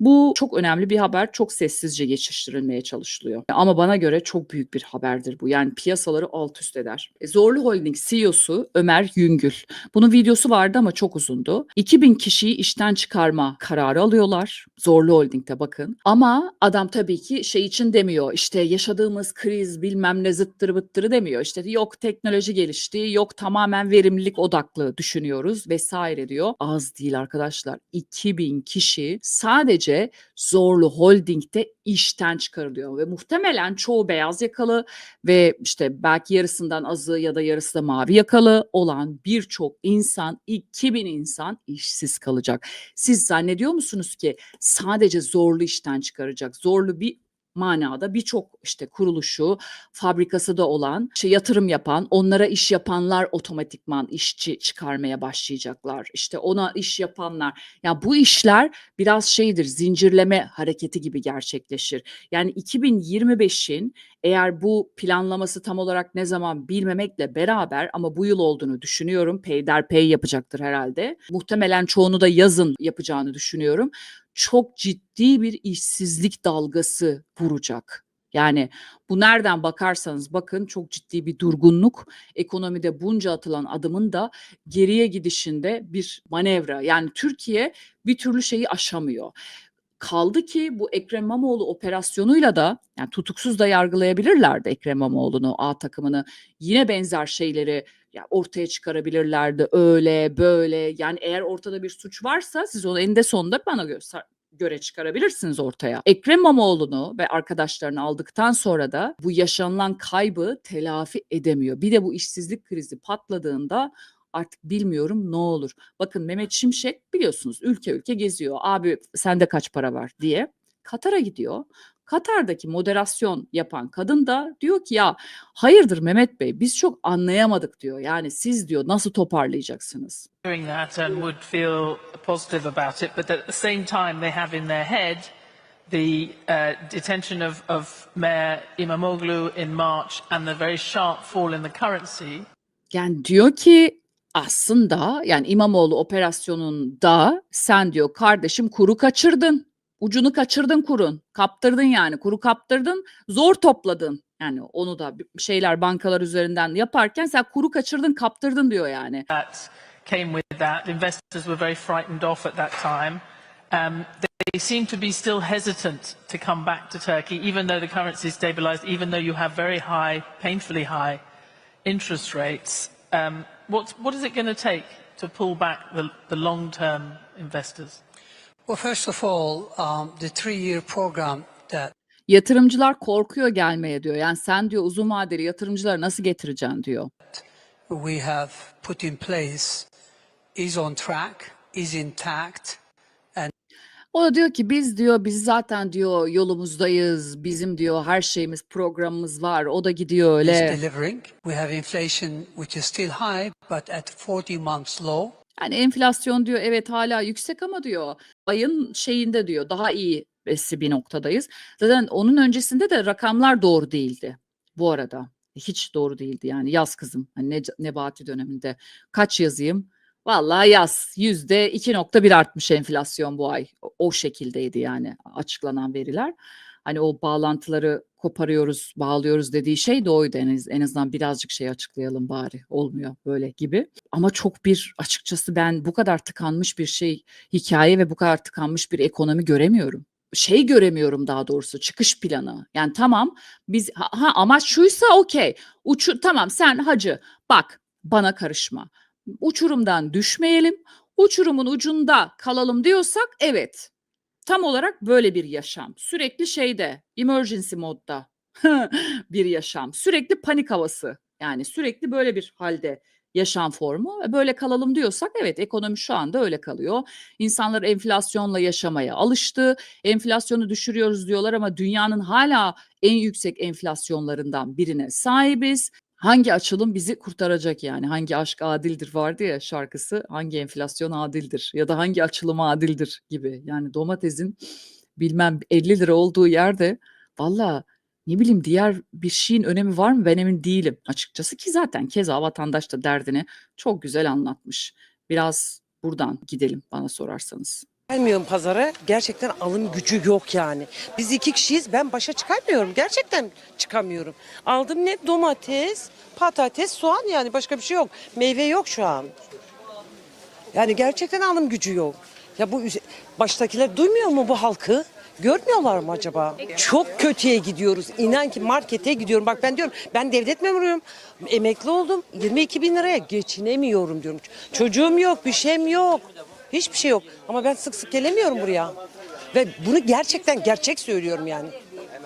Bu çok önemli bir haber. Çok sessizce geçiştirilmeye çalışılıyor. Ama bana göre çok büyük bir haberdir bu. Yani piyasaları alt üst eder. E, Zorlu Holding CEO'su Ömer Yüngül. Bunun videosu vardı ama çok uzundu. 2000 kişiyi işten çıkarma kararı alıyorlar. Zorlu Holding'de bakın. Ama adam tabii ki şey için demiyor. İşte yaşadığımız kriz bilmem ne zıttırı bıttırı demiyor. İşte yok teknoloji gelişti, yok tamamen verimlilik odaklı düşünüyoruz vesaire diyor. Az değil arkadaşlar. 2000 kişi sadece Zorlu Holding'de işten çıkarılıyor ve muhtemelen çoğu beyaz yakalı ve işte belki yarısından azı ya da yarısı da mavi yakalı olan birçok insan 2000 insan işsiz kalacak. Siz zannediyor musunuz ki sadece zorlu işten çıkaracak? Zorlu bir manada birçok işte kuruluşu, fabrikası da olan, işte yatırım yapan, onlara iş yapanlar otomatikman işçi çıkarmaya başlayacaklar. İşte ona iş yapanlar. Ya bu işler biraz şeydir, zincirleme hareketi gibi gerçekleşir. Yani 2025'in eğer bu planlaması tam olarak ne zaman bilmemekle beraber ama bu yıl olduğunu düşünüyorum. Peyderpey yapacaktır herhalde. Muhtemelen çoğunu da yazın yapacağını düşünüyorum çok ciddi bir işsizlik dalgası vuracak. Yani bu nereden bakarsanız bakın çok ciddi bir durgunluk. Ekonomide bunca atılan adımın da geriye gidişinde bir manevra. Yani Türkiye bir türlü şeyi aşamıyor. Kaldı ki bu Ekrem İmamoğlu operasyonuyla da yani tutuksuz da yargılayabilirlerdi Ekrem İmamoğlu'nu, A takımını. Yine benzer şeyleri ya ortaya çıkarabilirlerdi öyle böyle yani eğer ortada bir suç varsa siz onu eninde sonunda bana göster göre çıkarabilirsiniz ortaya. Ekrem İmamoğlu'nu ve arkadaşlarını aldıktan sonra da bu yaşanılan kaybı telafi edemiyor. Bir de bu işsizlik krizi patladığında artık bilmiyorum ne olur. Bakın Mehmet Şimşek biliyorsunuz ülke ülke geziyor. Abi sende kaç para var diye. Katar'a gidiyor. Katar'daki moderasyon yapan kadın da diyor ki ya hayırdır Mehmet Bey biz çok anlayamadık diyor. Yani siz diyor nasıl toparlayacaksınız? doing that and would feel positive about it, but at the same time, they have in their head the uh, detention of, of Mayor Imamoglu in March and the very sharp fall in the currency. Yani diyor ki aslında yani İmamoğlu operasyonunda sen diyor kardeşim kuru kaçırdın. Ucunu kaçırdın kurun. Kaptırdın yani. Kuru kaptırdın. Zor topladın. Yani onu da şeyler bankalar üzerinden yaparken sen kuru kaçırdın, kaptırdın diyor yani. That came with that. Investors were very frightened off at that time. Um, they seem to be still hesitant to come back to Turkey, even though the currency stabilized, even though you have very high, painfully high interest rates. Um, what, what is it going to take to pull back the, the long-term investors? Well, first of all, um, the three-year program that Yatırımcılar korkuyor gelmeye diyor. Yani sen diyor uzun vadeli yatırımcıları nasıl getireceksin diyor. we have put in place is on track, is intact, O da diyor ki biz diyor biz zaten diyor yolumuzdayız. Bizim diyor her şeyimiz programımız var. O da gidiyor is öyle. delivering. We have inflation which is still high, but at 40 months low. Yani enflasyon diyor evet hala yüksek ama diyor ayın şeyinde diyor daha iyi bir noktadayız. Zaten onun öncesinde de rakamlar doğru değildi bu arada. Hiç doğru değildi yani yaz kızım. Hani ne, Nebati döneminde kaç yazayım? Vallahi yaz yüzde 2.1 artmış enflasyon bu ay. O, o şekildeydi yani açıklanan veriler. Hani o bağlantıları koparıyoruz, bağlıyoruz dediği şey de oydu en, en azından birazcık şey açıklayalım bari. Olmuyor böyle gibi. Ama çok bir açıkçası ben bu kadar tıkanmış bir şey hikaye ve bu kadar tıkanmış bir ekonomi göremiyorum. Şey göremiyorum daha doğrusu çıkış planı. Yani tamam biz ha amaç şuysa okey. Uçu tamam sen hacı bak bana karışma. Uçurumdan düşmeyelim. Uçurumun ucunda kalalım diyorsak evet. Tam olarak böyle bir yaşam. Sürekli şeyde, emergency modda bir yaşam. Sürekli panik havası. Yani sürekli böyle bir halde yaşam formu. E, Böyle kalalım diyorsak evet ekonomi şu anda öyle kalıyor. İnsanlar enflasyonla yaşamaya alıştı. Enflasyonu düşürüyoruz diyorlar ama dünyanın hala en yüksek enflasyonlarından birine sahibiz. Hangi açılım bizi kurtaracak yani? Hangi aşk adildir vardı ya şarkısı. Hangi enflasyon adildir ya da hangi açılım adildir gibi. Yani domatesin bilmem 50 lira olduğu yerde valla ne bileyim diğer bir şeyin önemi var mı ben emin değilim açıkçası ki zaten keza vatandaş da derdini çok güzel anlatmış. Biraz buradan gidelim bana sorarsanız. Gelmiyorum pazara. Gerçekten alım gücü yok yani. Biz iki kişiyiz. Ben başa çıkamıyorum. Gerçekten çıkamıyorum. Aldım ne? Domates, patates, soğan yani başka bir şey yok. Meyve yok şu an. Yani gerçekten alım gücü yok. Ya bu baştakiler duymuyor mu bu halkı? Görmüyorlar mı acaba? Çok kötüye gidiyoruz. İnan ki markete gidiyorum. Bak ben diyorum ben devlet memuruyum. Emekli oldum. 22 bin liraya geçinemiyorum diyorum. Çocuğum yok, bir şeyim yok. Hiçbir şey yok. Ama ben sık sık gelemiyorum buraya. Ve bunu gerçekten gerçek söylüyorum yani.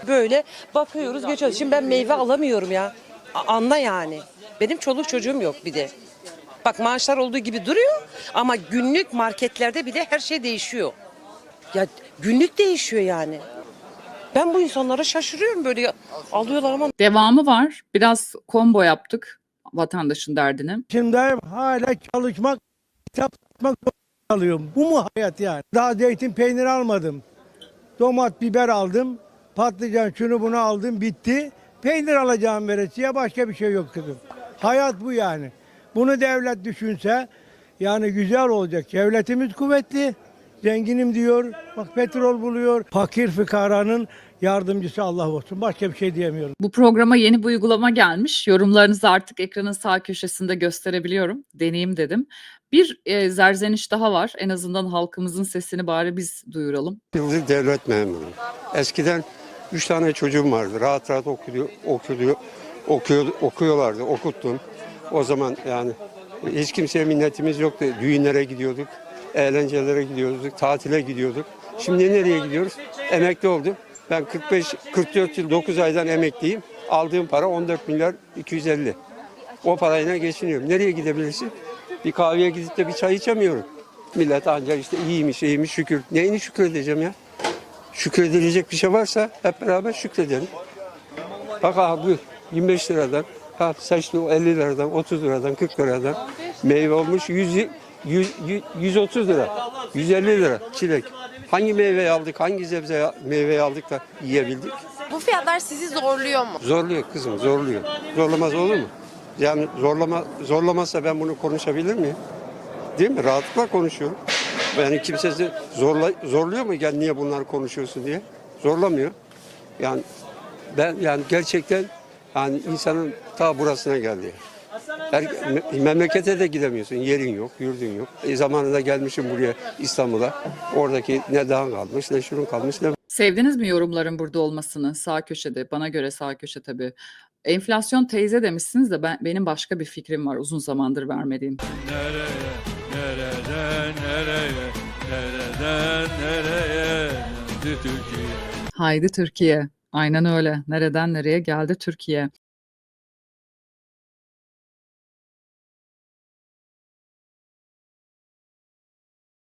Böyle bakıyoruz geçiyoruz. Şimdi ben meyve alamıyorum ya. A- Anla yani. Benim çoluk çocuğum yok bir de. Bak maaşlar olduğu gibi duruyor ama günlük marketlerde bile her şey değişiyor. Ya günlük değişiyor yani. Ben bu insanlara şaşırıyorum böyle ya- alıyorlar ama Devamı var. Biraz combo yaptık vatandaşın derdini. Şimdi hala çalışmak, kitap satmak zorunda kalıyorum. Bu mu hayat yani? Daha zeytin peynir almadım. Domat, biber aldım. Patlıcan şunu bunu aldım bitti. Peynir alacağım veresiye başka bir şey yok kızım. Hayat bu yani. Bunu devlet düşünse yani güzel olacak. Devletimiz kuvvetli. Zenginim diyor. Bak petrol buluyor. Fakir fıkaranın yardımcısı Allah olsun. Başka bir şey diyemiyorum. Bu programa yeni bir uygulama gelmiş. Yorumlarınızı artık ekranın sağ köşesinde gösterebiliyorum. Deneyim dedim. Bir e, zerzeniş daha var. En azından halkımızın sesini bari biz duyuralım. yıldır devlet memuru. Eskiden üç tane çocuğum vardı. Rahat rahat okuyor, okuyor, okuyor, okuyorlardı. Okuttum. O zaman yani hiç kimseye minnetimiz yoktu. Düğünlere gidiyorduk, eğlencelere gidiyorduk, tatile gidiyorduk. Şimdi nereye gidiyoruz? Emekli oldum. Ben 45 44 yıl 9 aydan emekliyim. Aldığım para 14 milyar 250. O parayla geçiniyorum. Nereye gidebilirsin? Bir kahveye gidip de bir çay içemiyorum. Millet ancak işte iyiymiş, iyiymiş şükür. Neyini şükredeceğim ya? Şükredilecek bir şey varsa hep beraber şükredelim. Bak abi bu 25 liradan, ha saçlı 50 liradan, 30 liradan, 40 liradan meyve olmuş 100, 100, 130 lira, 150 lira çilek. Hangi meyveyi aldık, hangi sebze meyveyi aldık da yiyebildik? Bu fiyatlar sizi zorluyor mu? Zorluyor kızım, zorluyor. Zorlamaz olur mu? Yani zorlama zorlamazsa ben bunu konuşabilir miyim? Değil mi? Rahatlıkla konuşuyorum. Yani kimse zorla, zorluyor mu gel niye bunları konuşuyorsun diye? Zorlamıyor. Yani ben yani gerçekten yani insanın ta burasına geldi. Me- memlekete de gidemiyorsun. Yerin yok, yurdun yok. E, zamanında gelmişim buraya İstanbul'a. Oradaki ne dağın kalmış, ne şunun kalmış, ne Sevdiniz mi yorumların burada olmasını? Sağ köşede. Bana göre sağ köşe tabii. Enflasyon teyze demişsiniz de ben benim başka bir fikrim var uzun zamandır vermediğim. Nereye, nereden nereye, nereden nereye döndü Türkiye? Haydi Türkiye. Aynen öyle. Nereden nereye geldi Türkiye.